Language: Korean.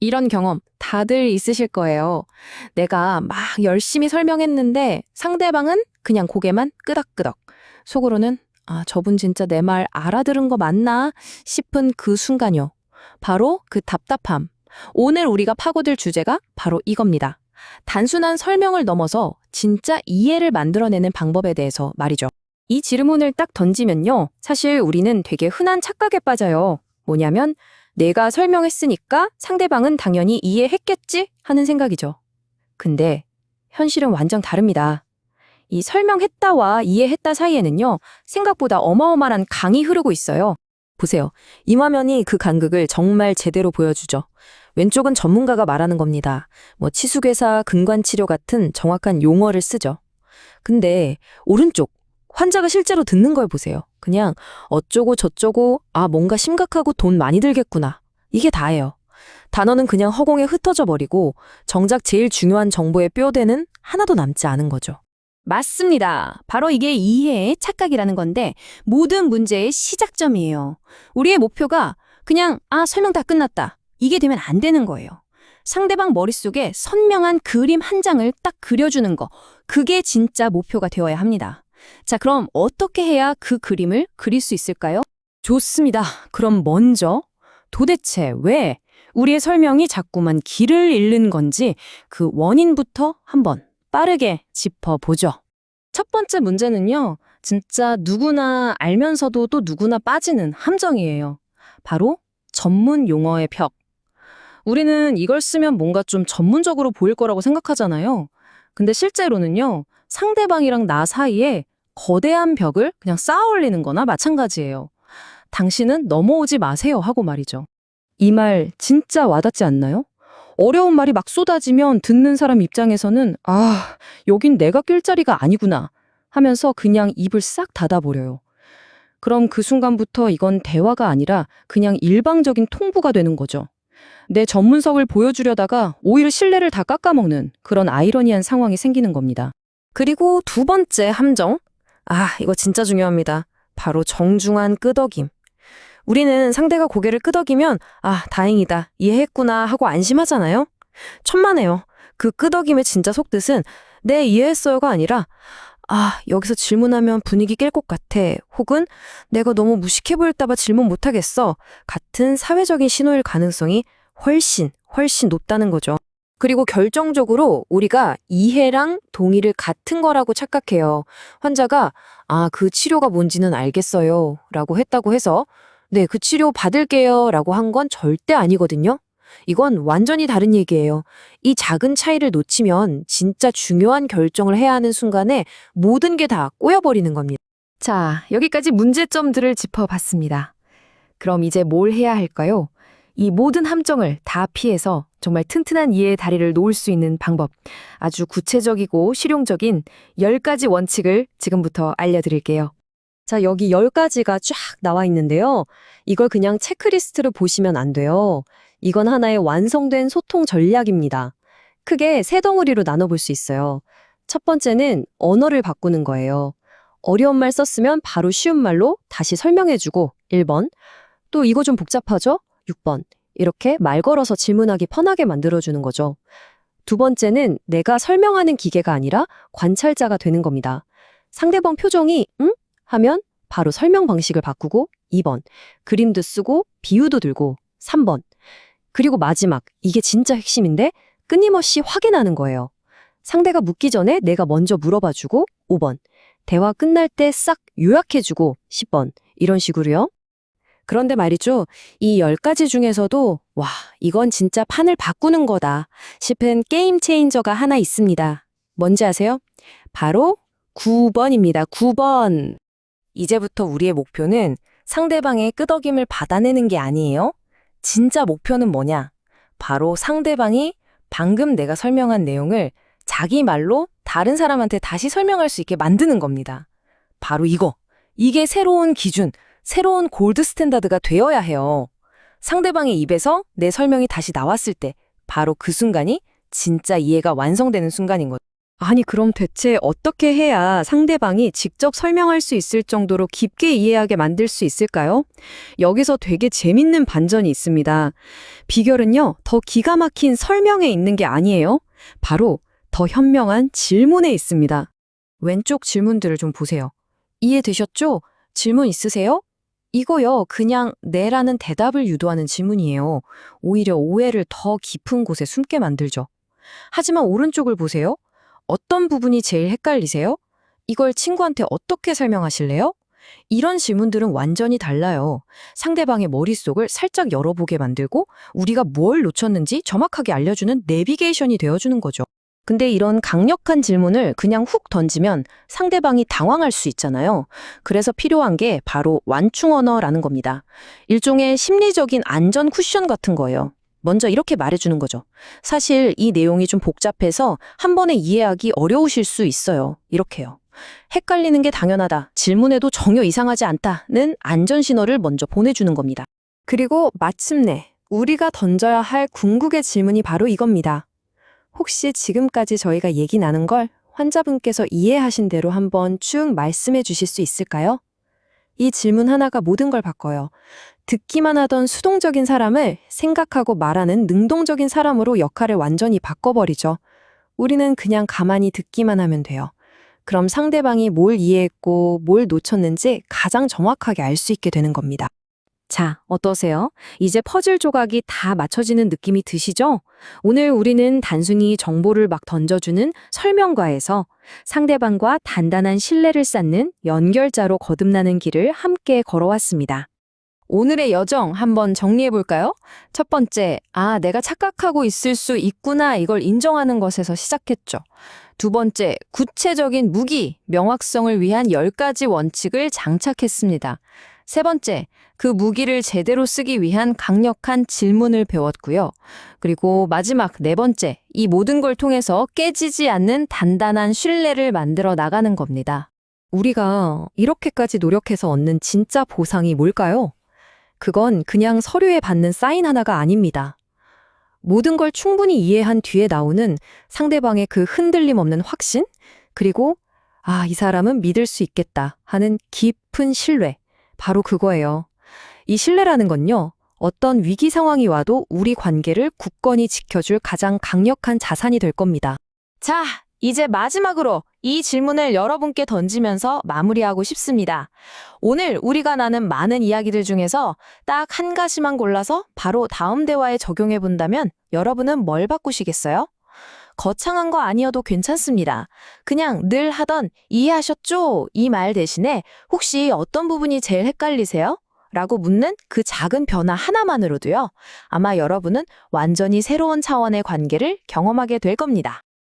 이런 경험 다들 있으실 거예요. 내가 막 열심히 설명했는데 상대방은 그냥 고개만 끄덕끄덕. 속으로는 아, 저분 진짜 내 말 알아들은 거 맞나 싶은 그 순간요. 바로 그 답답함. 오늘 우리가 파고들 주제가 바로 이겁니다. 단순한 설명을 넘어서 진짜 이해를 만들어내는 방법에 대해서 말이죠. 이 질문을 딱 던지면요. 사실 우리는 되게 흔한 착각에 빠져요. 뭐냐면 내가 설명했으니까 상대방은 당연히 이해했겠지 하는 생각이죠. 근데 현실은 완전 다릅니다. 이 설명했다와 이해했다 사이에는요, 생각보다 어마어마한 강이 흐르고 있어요. 보세요. 이 화면이 그 간극을 정말 제대로 보여주죠. 왼쪽은 전문가가 말하는 겁니다. 뭐 치수괴사, 근관치료 같은 정확한 용어를 쓰죠. 근데 오른쪽, 환자가 실제로 듣는 걸 보세요. 그냥 어쩌고 저쩌고, 아, 뭔가 심각하고 돈 많이 들겠구나. 이게 다예요. 단어는 그냥 허공에 흩어져 버리고 정작 제일 중요한 정보의 뼈대는 하나도 남지 않은 거죠. 맞습니다. 바로 이게 이해의 착각이라는 건데 모든 문제의 시작점이에요. 우리의 목표가 그냥 아 설명 다 끝났다. 이게 되면 안 되는 거예요. 상대방 머릿속에 선명한 그림 한 장을 딱 그려주는 거. 그게 진짜 목표가 되어야 합니다. 자, 그럼 어떻게 해야 그 그림을 그릴 수 있을까요? 좋습니다. 그럼 먼저 도대체 왜 우리의 설명이 자꾸만 길을 잃는 건지 그 원인부터 한번 빠르게 짚어보죠. 첫 번째 문제는요, 진짜 누구나 알면서도 또 누구나 빠지는 함정이에요. 바로 전문 용어의 벽. 우리는 이걸 쓰면 뭔가 좀 전문적으로 보일 거라고 생각하잖아요. 근데 실제로는요, 상대방이랑 나 사이에 거대한 벽을 그냥 쌓아 올리는 거나 마찬가지예요. 당신은 넘어오지 마세요 하고 말이죠. 이 말 진짜 와닿지 않나요? 어려운 말이 막 쏟아지면 듣는 사람 입장에서는 아, 여긴 내가 낄 자리가 아니구나 하면서 그냥 입을 싹 닫아버려요. 그럼 그 순간부터 이건 대화가 아니라 그냥 일방적인 통보가 되는 거죠. 내 전문성을 보여주려다가 오히려 신뢰를 다 깎아먹는 그런 아이러니한 상황이 생기는 겁니다. 그리고 두 번째 함정. 아, 이거 진짜 중요합니다. 바로 정중한 끄덕임. 우리는 상대가 고개를 끄덕이면 아, 다행이다. 이해했구나 하고 안심하잖아요. 천만에요. 그 끄덕임의 진짜 속뜻은 네, 이해했어요가 아니라 아, 여기서 질문하면 분위기 깰 것 같아. 혹은 내가 너무 무식해 보일까봐 질문 못하겠어. 같은 사회적인 신호일 가능성이 훨씬, 훨씬 높다는 거죠. 그리고 결정적으로 우리가 이해랑 동의를 같은 거라고 착각해요. 환자가 아, 그 치료가 뭔지는 알겠어요. 라고 했다고 해서 네, 그 치료 받을게요. 라고 한 건 절대 아니거든요. 이건 완전히 다른 얘기예요. 이 작은 차이를 놓치면 진짜 중요한 결정을 해야 하는 순간에 모든 게 다 꼬여버리는 겁니다. 자, 여기까지 문제점들을 짚어봤습니다. 그럼 이제 뭘 해야 할까요? 이 모든 함정을 다 피해서 정말 튼튼한 이해의 다리를 놓을 수 있는 방법, 아주 구체적이고 실용적인 10가지 원칙을 지금부터 알려드릴게요. 자, 여기 10가지가 쫙 나와 있는데요. 이걸 그냥 체크리스트로 보시면 안 돼요. 이건 하나의 완성된 소통 전략입니다. 크게 세 덩어리로 나눠볼 수 있어요. 첫 번째는 언어를 바꾸는 거예요. 어려운 말 썼으면 바로 쉬운 말로 다시 설명해주고 1번. 또 이거 좀 복잡하죠? 6번. 이렇게 말 걸어서 질문하기 편하게 만들어주는 거죠. 두 번째는 내가 설명하는 기계가 아니라 관찰자가 되는 겁니다. 상대방 표정이 응? 하면 바로 설명 방식을 바꾸고 2번. 그림도 쓰고 비유도 들고 3번. 그리고 마지막, 이게 진짜 핵심인데 끊임없이 확인하는 거예요. 상대가 묻기 전에 내가 먼저 물어봐주고 5번. 대화 끝날 때 싹 요약해주고 10번. 이런 식으로요. 그런데 말이죠. 이 10가지 중에서도 와, 이건 진짜 판을 바꾸는 거다 싶은 게임 체인저가 하나 있습니다. 뭔지 아세요? 바로 9번입니다. 9번. 이제부터 우리의 목표는 상대방의 끄덕임을 받아내는 게 아니에요. 진짜 목표는 뭐냐? 바로 상대방이 방금 내가 설명한 내용을 자기 말로 다른 사람한테 다시 설명할 수 있게 만드는 겁니다. 바로 이거. 이게 새로운 기준, 새로운 골드 스탠다드가 되어야 해요. 상대방의 입에서 내 설명이 다시 나왔을 때 바로 그 순간이 진짜 이해가 완성되는 순간인 거죠. 아니, 그럼 대체 어떻게 해야 상대방이 직접 설명할 수 있을 정도로 깊게 이해하게 만들 수 있을까요? 여기서 되게 재밌는 반전이 있습니다. 비결은요, 더 기가 막힌 설명에 있는 게 아니에요. 바로 더 현명한 질문에 있습니다. 왼쪽 질문들을 좀 보세요. 이해되셨죠? 질문 있으세요? 이거요, 그냥 네라는 대답을 유도하는 질문이에요. 오히려 오해를 더 깊은 곳에 숨게 만들죠. 하지만 오른쪽을 보세요. 어떤 부분이 제일 헷갈리세요? 이걸 친구한테 어떻게 설명하실래요? 이런 질문들은 완전히 달라요. 상대방의 머릿속을 살짝 열어보게 만들고 우리가 뭘 놓쳤는지 정확하게 알려주는 내비게이션이 되어주는 거죠. 근데 이런 강력한 질문을 그냥 훅 던지면 상대방이 당황할 수 있잖아요. 그래서 필요한 게 바로 완충 언어라는 겁니다. 일종의 심리적인 안전 쿠션 같은 거예요. 먼저 이렇게 말해주는 거죠. 사실 이 내용이 좀 복잡해서 한 번에 이해하기 어려우실 수 있어요. 이렇게요. 헷갈리는 게 당연하다. 질문에도 전혀 이상하지 않다는 안전 신호를 먼저 보내주는 겁니다. 그리고 마침내 우리가 던져야 할 궁극의 질문이 바로 이겁니다. 혹시 지금까지 저희가 얘기 나눈 걸 환자분께서 이해하신 대로 한번 쭉 말씀해 주실 수 있을까요? 이 질문 하나가 모든 걸 바꿔요. 듣기만 하던 수동적인 사람을 생각하고 말하는 능동적인 사람으로 역할을 완전히 바꿔버리죠. 우리는 그냥 가만히 듣기만 하면 돼요. 그럼 상대방이 뭘 이해했고 뭘 놓쳤는지 가장 정확하게 알 수 있게 되는 겁니다. 자, 어떠세요? 이제 퍼즐 조각이 다 맞춰지는 느낌이 드시죠? 오늘 우리는 단순히 정보를 막 던져주는 설명과에서 상대방과 단단한 신뢰를 쌓는 연결자로 거듭나는 길을 함께 걸어왔습니다. 오늘의 여정 한번 정리해 볼까요? 첫 번째, 아, 내가 착각하고 있을 수 있구나 이걸 인정하는 것에서 시작했죠. 두 번째, 구체적인 무기, 명확성을 위한 10가지 원칙을 장착했습니다. 세 번째, 그 무기를 제대로 쓰기 위한 강력한 질문을 배웠고요. 그리고 마지막 네 번째, 이 모든 걸 통해서 깨지지 않는 단단한 신뢰를 만들어 나가는 겁니다. 우리가 이렇게까지 노력해서 얻는 진짜 보상이 뭘까요? 그건 그냥 서류에 받는 사인 하나가 아닙니다. 모든 걸 충분히 이해한 뒤에 나오는 상대방의 그 흔들림 없는 확신, 그리고 아, 이 사람은 믿을 수 있겠다 하는 깊은 신뢰. 바로 그거예요. 이 신뢰라는 건요, 어떤 위기 상황이 와도 우리 관계를 굳건히 지켜줄 가장 강력한 자산이 될 겁니다. 자, 이제 마지막으로 이 질문을 여러분께 던지면서 마무리하고 싶습니다. 오늘 우리가 나눈 많은 이야기들 중에서 딱 한 가지만 골라서 바로 다음 대화에 적용해 본다면 여러분은 뭘 바꾸시겠어요? 거창한 거 아니어도 괜찮습니다. 그냥 늘 하던 이해하셨죠? 이 말 대신에 혹시 어떤 부분이 제일 헷갈리세요? 라고 묻는 그 작은 변화 하나만으로도요. 아마 여러분은 완전히 새로운 차원의 관계를 경험하게 될 겁니다.